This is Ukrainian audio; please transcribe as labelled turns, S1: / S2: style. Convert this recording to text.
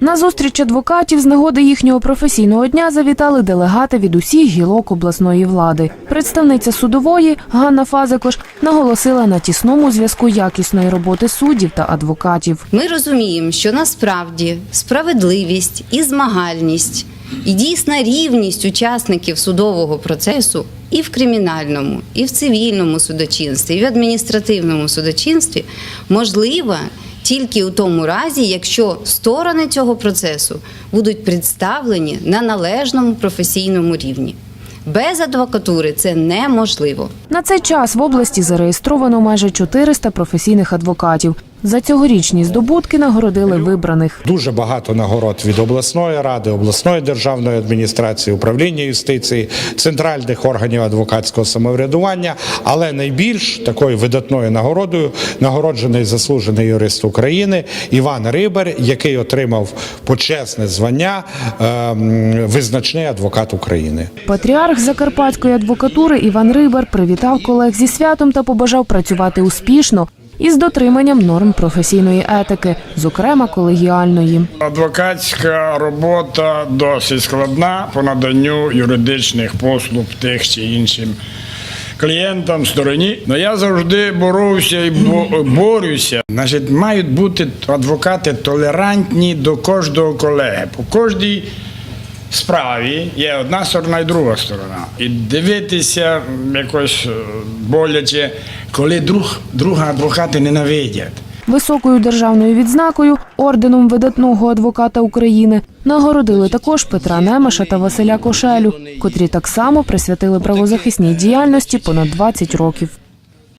S1: На зустріч адвокатів з нагоди їхнього професійного дня завітали делегати від усіх гілок обласної влади. Представниця судової Ганна Фазикош наголосила на тісному зв'язку якісної роботи суддів та адвокатів.
S2: Ми розуміємо, що насправді справедливість і змагальність, і дійсна рівність учасників судового процесу і в кримінальному, і в цивільному судочинстві, і в адміністративному судочинстві можлива тільки у тому разі, якщо сторони цього процесу будуть представлені на належному професійному рівні. Без адвокатури це неможливо.
S1: На цей час в області зареєстровано майже 400 професійних адвокатів. За цьогорічні здобутки нагородили вибраних.
S3: Дуже багато нагород від обласної ради, обласної державної адміністрації, управління юстиції, центральних органів адвокатського самоврядування. Але найбільш такою видатною нагородою нагороджений заслужений юрист України Іван Рибер, який отримав почесне звання ем, визначний адвокат України.
S1: Патріарх закарпатської адвокатури Іван Рибар привітав колег зі святом та побажав працювати успішно і з дотриманням норм професійної етики, зокрема колегіальної.
S4: Адвокатська робота досить складна по наданню юридичних послуг тих чи іншим клієнтам, стороні. Но я завжди боровся і бо- борюся. Значить, мають бути адвокати толерантні до кожного колеги. По кожній справі є одна сторона і друга сторона. І дивитися якось е, боляче, коли друг, друга адвокати ненавидять.
S1: Високою державною відзнакою орденом видатного адвоката України нагородили також Петра Немеша та Василя Кошелю, котрі так само присвятили правозахисній діяльності понад 20 років.